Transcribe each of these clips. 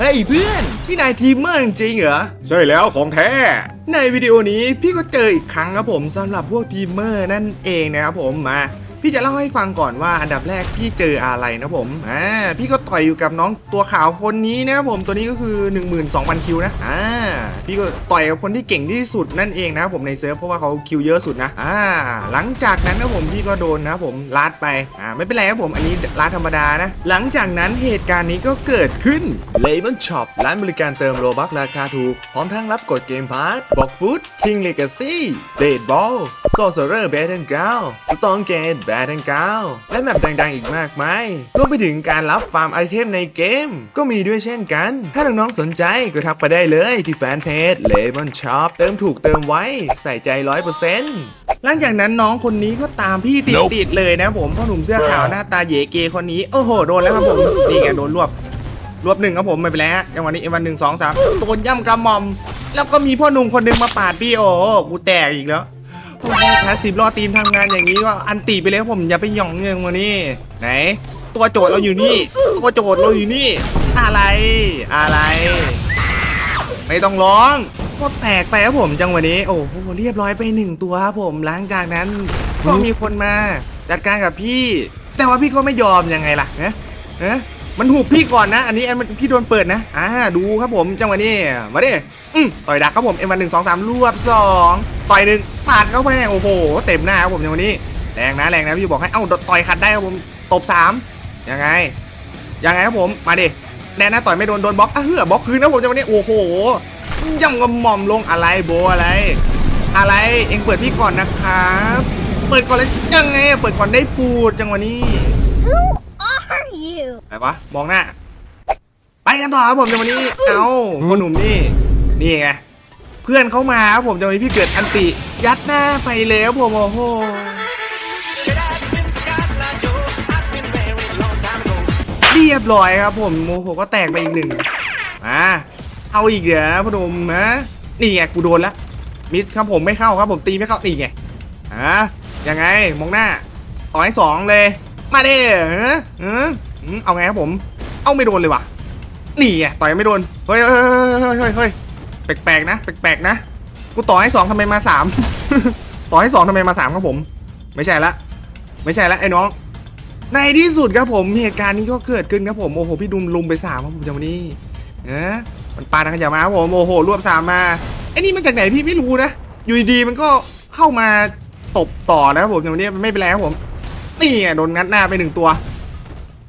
เฮ้ยเพื่อนพี่นายทีมเมอร์จริงๆเหรอ ใช่แล้วของแท้ ในวิดีโอนี้พี่ก็เจออีกครั้งครับผมสำหรับพวกทีมเมอร์นั่นเองนะครับผมมา พี่จะเล่าให้ฟังก่อนว่าอันดับแรกพี่เจออะไรนะผมอ่าพี่ก็ต่อยอยู่กับน้องตัวขาวคนนี้นะผมตัวนี้ก็คือ 12,000 คิวนะอ่าพี่ก็ต่อยกับคนที่เก่งที่สุดนั่นเองนะผมในเซิร์ฟเพราะว่าเขาคิวเยอะสุดนะอ่าหลังจากนั้นนะผมพี่ก็โดนนะผมลาดไปอ่าไม่เป็นไรครับผมอันนี้ลาดธรรมดานะหลังจากนั้นเหตุการณ์นี้ก็เกิดขึ้น l a b e l Shop ร้านบริการเติมโลบัคราคาถูกพร้อมทั้งรับกดเกมพาร์ทบอกฟุต King Legacy d a t e Ball Sorcerer Battleground Stone Gate Battleground และแมปดังๆอีกมากมายรวมไปถึงการรับฟาร์มไอเทมในเกม ก็มีด้วยเช่นกัน ถ้าน้องๆสนใจก็ทักไปได้เลยที่แฟนเพจ l a b e l Shop เติมถูกเติมไว้ใส่ใจ100%หลังจากนั้นน้องคนนี้ก็ตามพี่ติด Nope ติดๆเลยนะผมพ่อหนุ่มเสื้อขาวหน้าตาเยเกคนนี้โอ้โหโดนแล้วครับผมนี่ไงโดนรวบรวบหนึ่งครับผมไม่เป็นไรฮะจังหวะนี้เอ็มวันหนึ่งสองสามโดนย่ำกระหม่อม แล้วก็มีพ่อหนุ่มคนหนึ่งมาปาดพี่โอ้กูแตกอีกแล้วโอ้โห แพสซีฟรอตีมทำงานอย่างนี้ก็อันตีไปเลยครับผมอย่าไปหย่องเงินมานี่ไหน ตัวโจทย์เราอยู่นี่ ตัวโจทย์เราอยู่นี่ อะไรอะไร ไม่ต้องร้องก็แตกไปครับผมจังวะนี้ โอ้โหเรียบร้อยไปหนึ่งตัวครับผมหลังจากนั้นก็มีคนมา จัดการกับพี่ แต่ว่าพี่ก็ไม่ยอมยังไงล่ะนะนะ มันหูกพี่ก่อนนะ อันนี้อันมันพี่โดนเปิดนะอ่าดูครับผมจังหวะนี้มาดิอืมต่อยดักครับผมเอ็มวันหนึ่งสองสามรวบสองต่อยหนึ่งปาดเข้าไปโอ้โหเต็มหน้าครับผมจังหวะนี้แรงนะแรงนะพี่บอกให้เอ้าต่อยขัดได้ครับผมตบสามยังไงยังไงครับผมมาดิแน่นะต่อยไม่โดนโดนบล็อกอะเฮือบล็อกคืนนะผมจังหวะนี้โอ้โหย่ำกระหม่อมลงอะไรโบอะไร อะไรเองเปิดพี่ก่อนนะครับ เปิดก่อนเลยยังไงอะเปิดก่อนได้ปูดจังหวะนี้ are you? อะไรวะ มองหน้า ไปกันต่อครับผมจังหวะนี้ เอาพ่อหนุ่มนี่ นี่ไง เพื่อนเขามาครับผมจังหวะนี้พี่เกิดอันติ ยัดหน้าไปเลยครับผมโอ้โห เรียบร้อยครับผมโมโหก็แตกไปอีกหนึ่งมาเอาอีกเดี๋ยวพ่อหนุ่มนะนี่ไงกูโดนละมิดครับผมไม่เข้าครับผมตีไม่เข้านี่ไงอะยังไงมองหน้าต่อให้สองเลย มาดิเอเอเอาไงครับผม เอาไม่โดนเลยว่ะ นี่ไงต่อยไม่โดนเฮ้ยเฮ้ยเฮ้ยเฮ้ยเฮ้ยแปลกๆนะ แปลกๆนะ กูต่อให้สองทำไมมาสามต่อให้สองทำไมมาสามครับผม ไม่ใช่ละ ไม่ใช่ละไอ้น้อง ในที่สุดครับผม เหตุการณ์นี้ก็เกิดขึ้นครับผม โอ้โห พี่ดุมลุมไปสามครับผมจังวันนี้เนะมันปาทางขยะมาครับผม โอ้โห รวบสามมา ไอ้นี่มันจากไหนพี่ไม่รู้นะ อยู่ดีๆมันก็เข้ามาตบต่อนะครับผมจังวันนี้ไม่เป็นไรครับผม นี่ไงโดนงัดหน้าไปหนึ่งตัว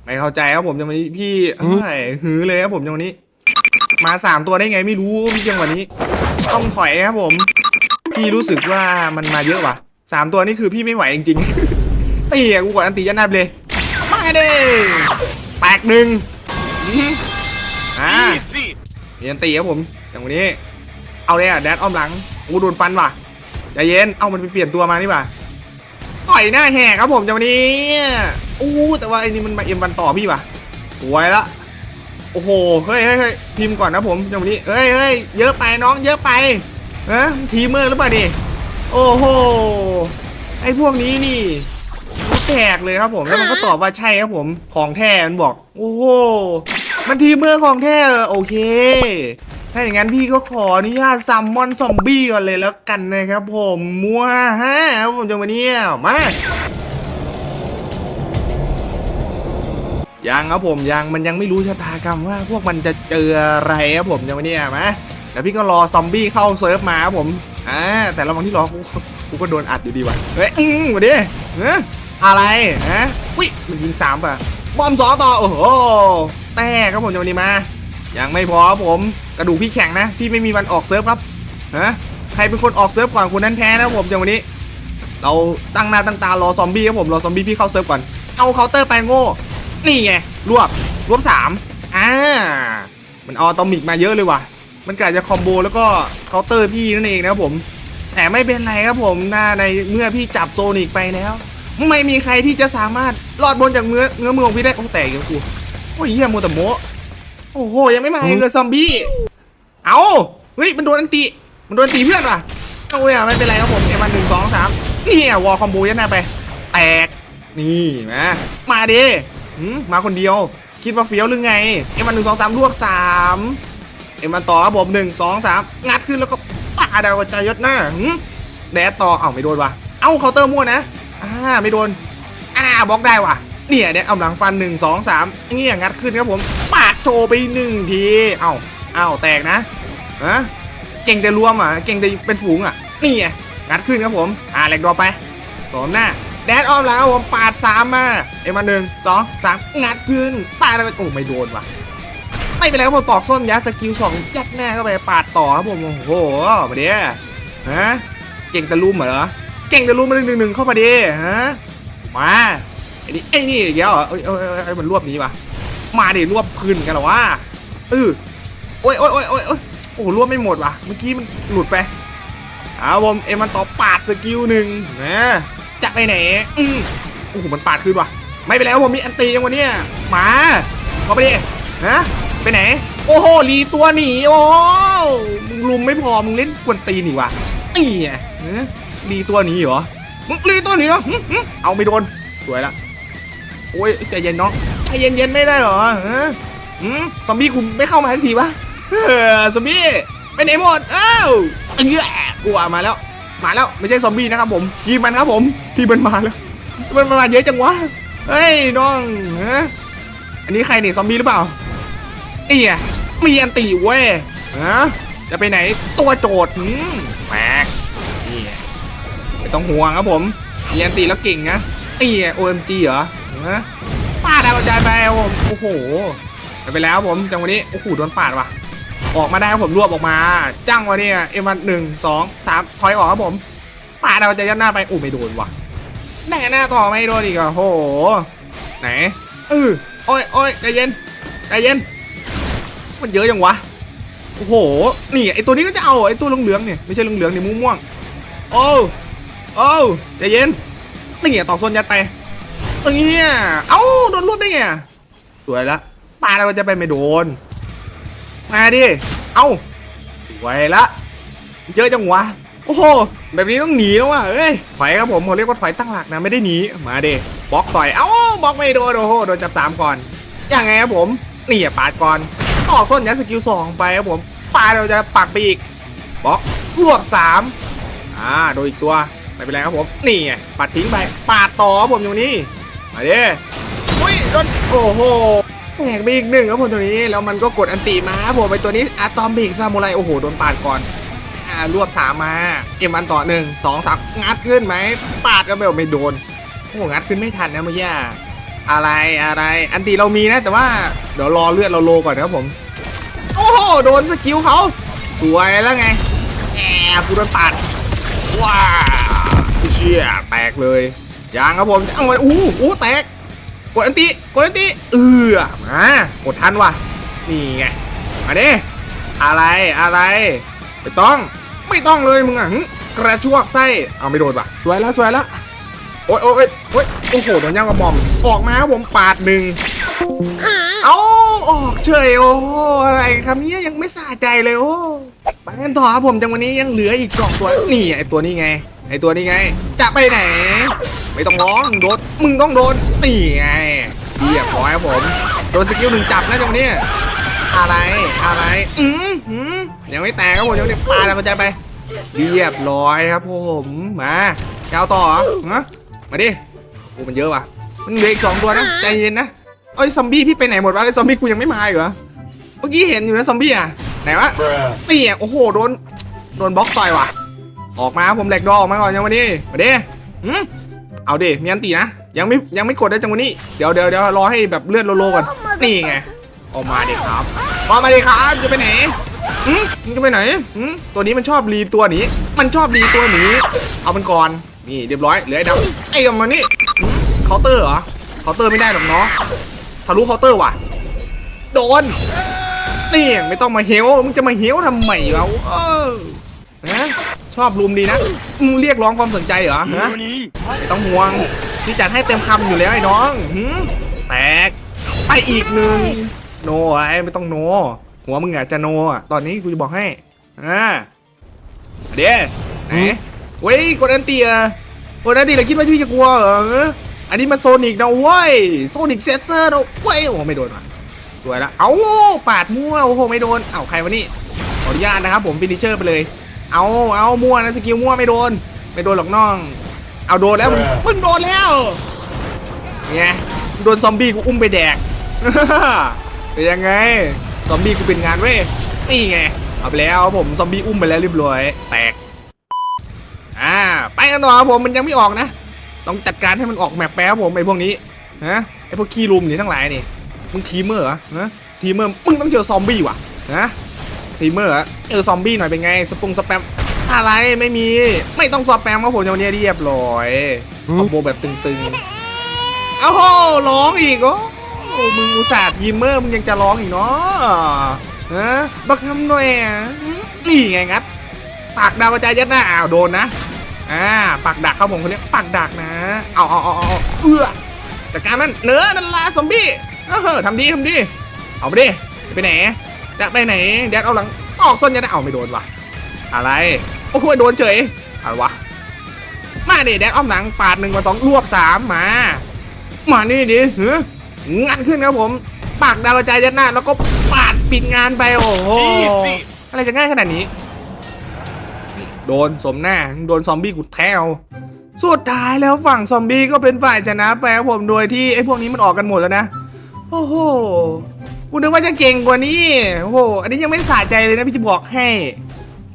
ไม่เข้าใจครับผมจังวันนี้พี่เฮ้ยหือเลยครับผมจังวันนี้ มาสามตัวได้ไงไม่รู้พี่จังหวะนี้ ต้องถอยครับผม พี่รู้สึกว่ามันมาเยอะว่ะสามตัวนี่คือพี่ไม่ไหวจริงๆตีอะกูกดอันตียันหน้าไปเลยมาดิแตกหนึ่งอื้อหืออ่าเรียนตีครับผมอย่างวันนี้ เอาเลยอะแดดอ้อมหลังกูโดนฟันว่ะใจเย็น เอามันไปเปลี่ยนตัวมานี่ว่ะต่ อยหน้าแหกครับผมจังวันนี้อู้แต่ว่าไอ้นี่มันมาเอ็มวันต่อพี่ว่ะสวยละโอ้โหเฮ้ยเฮ้ยเฮ้ยพิมพ์ก่อนนะผมจังวันนี้เฮ้ยเฮ้ยเยอะไปน้องเยอะไปเอะทีมเมอร์หรือเปล่านี่โอ้โหไอ้พวกนี้นี่แตกเลยครับผมแล้วมันก็ตอบว่าใช่ครับผมของแท้มันบอก โอ้โหมันทีมเมอร์ของแท้โอเค ถ้าอย่างนั้นพี่ก็ขออนุญาตซัมมอนซอมบี้ก่อนเลยแล้วกันนะครับผมมัวฮะผมจังวันนี้มายังครับผมยังมันยังไม่รู้ชะตากรรมว่าพวกมันจะเจออะไรครับผมจังวันนี้มาแล้วพี่ก็รอซอมบี้เข้าเซิร์ฟมาครับผมอ่าแต่ระหว่างที่รอกูกูก็โดนอัดอยู่ดีว่ะเฮ้ยอืมดิเฮ้ยอะไรฮะวิมันยิงสามป่ะบอมสองต่อโอ้โหแต่ครับผมจะวันนี้มา ยังไม่พอครับผมกระดูกพี่แข็งนะพี่ไม่มีวันออกเซิร์ฟครับฮะใครเป็นคนออกเซิร์ฟก่อนคนนั้นแพ้นะครับผมจังวันนี้ เราตั้งหน้าตั้งตารอซอมบี้ครับผมรอซอมบี้พี่เข้าเซิร์ฟก่อนเอาเคาน์เตอร์ไปโง่นี่ไงรวบรวบสามอ่ามันออตอมิกมาเยอะเลยว่ะ มันกะจะคอมโบแล้วก็เคาน์เตอร์พี่นั่นเองนะครับผมแต่ไม่เป็นไรครับผมหน้าในเมื่อพี่จับโซนิกไปแล้ว ไม่มีใครที่จะสามารถรอดบนจากเงื้อเงื้อมือของพี่ได้โอ้แตกอย่างกูโอ้ยเหี้ยโมวแต่โม โอ้โหยังไม่มาอีกเลยซอมบี้เอาเฮ้ยมันโดนอันติมันโดนอันติเพื่อนว่ะเอาเนี่ยไม่เป็นไรครับผมเอ็มวันหนึ่งสองสามนี่วอลคอมโบยันหน้าไปแตกนี่มามาดิหืมมาคนเดียว คิดว่าเฟี้ยวหรือไงเอ็มมันหนึ่งสองสามลวกสามเอ็มมันต่อครับผมหนึ่งสองสามงัดขึ้นแล้วก็ปาดาวกระจายยศหน้าหึแดดต่อเอ้าไม่โดนว่ะเอ้าเคาน์เตอร์มั่วนะอ่าไม่โดนอ่าบล็อกได้ว่ะเนี่ยเนี่ยเอาหลังฟันหนึ่งสองสามเนี่ยงัดขึ้นครับผม ปาดโชว์ไปหนึ่งทีเอ้าเอ้าแตกนะฮะเก่งแต่รวมอะเก่งแต่เป็นฝูงอะนี่ไงงัดขึ้นครับผม อ่าแหลกดอไปสองหน้าแดดอ้อมหลังครับผมปาดสามมาเอ็มมาหนึ่งสองสามงัดขึ้นปาดแล้วก็โอ้ไม่โดนว่ะไม่เป็นไรครับผมตอกส้นยัดสกิลสองยัดหน้าเข้าไปปาดต่อครับผมโอ้โหมาเดียฮะเก่งแต่ลุมเหรอเก่งแต่ลุมมาหนึ่งหนึ่งเข้ามาดิฮะมาไอ้นี่ไอ้นี่อีกแล้วเอ้ยเอ้ยเอ้ยเอ้ยมันรวบนี้ว่ะ มาดิรวบคืนกันหรอวะเออโอ้ยโอ้ยโอ้ยโอ้ยโอ้ยโอ้โหรวบไม่หมดว่ะเมื่อกี้มันหลุดไปเอาผมเอ็มมันต่อปาดสกิลหนึ่งนะจะไปไหนอืมโอ้โหมันปาดคืนว่ะ ไม่เป็นไรผมมีอันตียังวันนี้ยมาเข้าไปดินะไปไหน โอ้โหรีตัวหนีโอ้มึงลุมไม่พอมึงเล่นกวนตีนหนีวะนี่ไงเอ้ยรีตัวหนีเหรอมึงรีตัวหนีเหรอเอาไม่โดนสวยละโอ้ยใจเย็นเน้อง ใจเย็นเย็นๆไม่ได้หรอฮะหืมซอมบี้คุณไม่เข้ามาทันทีวะเฮ้อซอมบี้ไปไหนหมดอ้าวเอ้ยกลัวมาแล้ว มาแล้วไม่ใช่ซอมบี้นะครับผมทีมมันครับผมทีมมันมาแล้ว มันมาเยอะจังวะเฮ้ยน้องฮะอันนี้ใครเนี่ยซอมบี้หรือเปล่าเอียมีอันตีเว้ยฮะจะไปไหนตัวโจดหืมแหมกนี่ไม่ต้องห่วงครับผมมีอันตีแล้วเก่งนะเอีย OMG เหรอฮะาดดาวกระจายไปครับผมโอ้โหไปแล้วผมจังวะนี้โอ้โหโดนปาดว่ะ ออกมาได้ครับผมรวบออกมาจ้างวะเนี่ยเอ็มวันหนึ่งสองสามถอยออกครับผมปาดดาวกระจายยัดหน้าไปโอ้ไม่โดนว่ะแน่หน้าต่อไม่โดนอีกอะโอ้โหไหนเออโอ้ยโอ้ยใจเย็นใจเย็น มันเยอะยังวะโอ้โหนี่ไอตัวนี้ก็จะเอาไอตัวเหลืองๆเนี่ยไม่ใช่เหลืองๆเนี่ยม่วงๆโอ้โอ้ใจเย็นนี่ไงต่อโซนยัดไป เอ้ยเอ้าโดนรวบได้ไงสวยละปาเราจะไปไม่โดน มาดิ เอ้าสวยละเยอะจังวะ โอ้โห แบบนี้ต้องหนีแล้วว่ะเอ้ยถอยครับผมเขาเรียกว่าถอยตั้งหลักนะไม่ได้หนี มาดิบล็อกต่อย เอ้าบล็อกไม่โดนโอ้โหโดนจับสามก่อน ยังไงครับผม นี่อะปาดก่อนต่อส้นยัดสกิลสองไปครับผมปาเราจะปักไปอีกบล็อกรวบสามอ่าโดนอีกตัว ไม่เป็นไรครับผม นี่ไงปัดทิ้งไป ปาดต่อครับผมอยู่นี่ มาดิอุ้ยโดนโอ้โหแหกไปอีกหนึ่งครับผมตัวนี้ แล้วมันก็กดอันติมาครับผมไปตัวนี้อะตอมบิกซามูไรโอ้โหโดนปาดก่อนอ่ารวบสามมา เอ็มอันต่อหนึ่งสองสามงัดขึ้นไหมปาดก็แบบไม่โดนโอ้งัดขึ้นไม่ทันนะเมื่อกี้อะไรอะไร อันตีเรามีนะแต่ว่าเดี๋ยวรอเลือดเราโลก่อนครับผม โอ้โหโดนสกิลเขาสวยแล้วไงแอบกูโดนปาดว้าเชี่ยแตกเลย ยังครับผมเอาอู้อู้แตก กดอันตีกดอันตีเออมากดทันว่ะ นี่ไง มาดิอะไรอะไรไม่ต้อง ไม่ต้องเลยมึงอะกระชวกไส้ เอาไม่โดนว่ะ สวยแล้วสวยแล้ว โอ๊ยโอ๊ยโอ๊ยโอ้โหโดนย่างกระหม่อม ออกมาครับผมปาดหนึ่งเอาออกเฉยโอ้อะไรครับเนี่ยยังไม่สะใจเลยโอ้ไปกันต่อครับผมจังวันนี้ยังเหลืออีกสองตัว นี่ไอตัวนี้ไง ไอตัวนี้ไง จะไปไหน ไม่ต้องร้องโดนมึงต้องโดนนี่ไงเรียบร้อยครับผม โดนสกิลหนึ่งจับนะจังนี้อะไรอะไรอืมอืมยังไม่แตกครับผมยังไม่ปาแล้วก็จะไป เรียบร้อยครับผมมาจะเอาต่อเหรอฮะมาดิโอ้มันเยอะว่ะมันเหลืออีกสองตัวนะใจเย็นนะเอ้ยซอมบี้พี่ไปไหนหมดวะไอ้ซอมบี้กูยังไม่มาอีกเหรอเมื่อกี้เห็นอยู่นะซอมบี้อะไหนวะนี่อะโอ้โหโดนโดนบล็อกต่อยว่ะ ออกมาผมแหลกดอออกมาก่อนยังวันนี้มาดิหืม เอาเดิมีอันตีนะ ยังไม่ยังไม่กดได้จังวันนี้เดี๋ยวเดี๋ยวเดี๋ยวรอให้แบบเลือดโลๆก่อนนี่ไงออกมาดิครับมามาดิครับจะไปไหนหืมมึงจะไปไหนหืมตัวนี้มันชอบรีตัวหนีมันชอบรีตัวหนีเอามันก่อนนี่เรียบร้อยเหลือไอ้ดำไอ้ดำมานี่เคาน์เตอร์เหรอเคาน์เตอร์ไม่ได้หรอกเนาะทะลุเคาน์เตอร์ว่ะ โดนนี่ไม่ต้องมาเฮลมึงจะมาเฮลทำไมเราเออ นะชอบลุมดีนะมึงเรียกร้องความสนใจเหรอฮะไม่ต้องห่วงที่จัดให้เต็มคำอยู่แล้วไอ้น้องหืมแตกไปอีกหนึ่งโนไอ้ไม่ต้องโน หัวมึงอาจจะโนอะตอนนี้กูจะบอกให้อ่าเดี๋ยวไหนเว้ยกดอันตีอะกดอันตีแล้วคิดว่าพี่จะกลัวเหรออันนี้มันโซนิกนะเว้ยโซนิกเซตเซอร์นะเว้ยโอ้ไม่โดนว่ะสวยละเอาปาดมั่วโอ้โหไม่โดนเอาใครวะนี่ขออนุญาตนะครับผมฟินิเชอร์ไปเลย เอาเอามั่วนะสกิลมั่วไม่โดน ไม่โดนหรอกน้อง เอาโดนแล้วมึงมึงโดนแล้วไงโดนซอมบี้กูอุ้มไปแดกเป็นยังไงซอมบี้กูเป็นงานเว้ยนี่ไงเอาไปแล้วครับผมซอมบี้อุ้มไปแล้วเรียบร้อยแตกอ่าไปกันต่อครับผมมันยังไม่ออกนะ ต้องจัดการให้มันออกแมปแป๊บผมไอ้พวกนี้ฮะไอ้พวกขี้ลุมนี่ทั้งหลายนี่มึงทีมเมอร์เหรอฮะทีมเมอร์มึงต้องเจอซอมบี้ว่ะนะ ทีมเมอร์เหรอเจอซอมบี้หน่อยเป็นไงสปงสแปมอะไรไม่มี ไม่ต้องสแปมครับผมวันนี้เรียบร้อยคอมโบแบบตึงๆ เอ้าโหร้องอีกโอ้โอ้มึงอุตส่าห์ยิมเมอร์มึงยังจะร้องอีกเนาะฮะบักคำหน่อยอะนี่ไงงัดปากดาวกระจายยัดหน้าอ้าวโดนนะอ่าปากดักครับผมคนนี้ปากดักนะเอาเอาเอาเอาเอาเอื้อจัดการมันเนื้อนั่นละซอมบี้เออทำดีทำดีเอาไปดิจะไปไหน จะไปไหนแดดเอาหลังออกส้นยัดหน้าเอาไม่โดนวะอะไรโอ้โหโดนเฉยอะไรวะมาดิแดดอ้อมหลังปาดหนึ่งมาสองรวบสามมามานี่ดิเฮ้ยงานขึ้นครับผมปากดาวกระจายยัดหน้า แล้วก็ปาดปิดงานไปโอ้โห Easy อะไรจะง่ายขนาดนี้ โดนสมหน้าโดนซอมบี้กุดแทวสุดท้ายแล้วฝั่งซอมบี้ก็เป็นฝ่ายชนะไปครับผมโดยที่ไอ้พวกนี้มันออกกันหมดแล้วนะ โอ้โห กูนึกว่าจะเก่งกว่านี้โอ้โหอันนี้ยังไม่สะใจเลยนะพี่จะบอกให้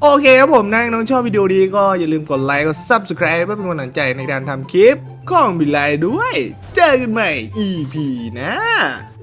โอเคครับผมนะน้องชอบวิดีโอดีก็อย่าลืมกดไลค์กด subscribe เพื่อเป็นกำลังใจในการทำคลิปของบิลไลด้วย เจอกันใหม่ EP หนะ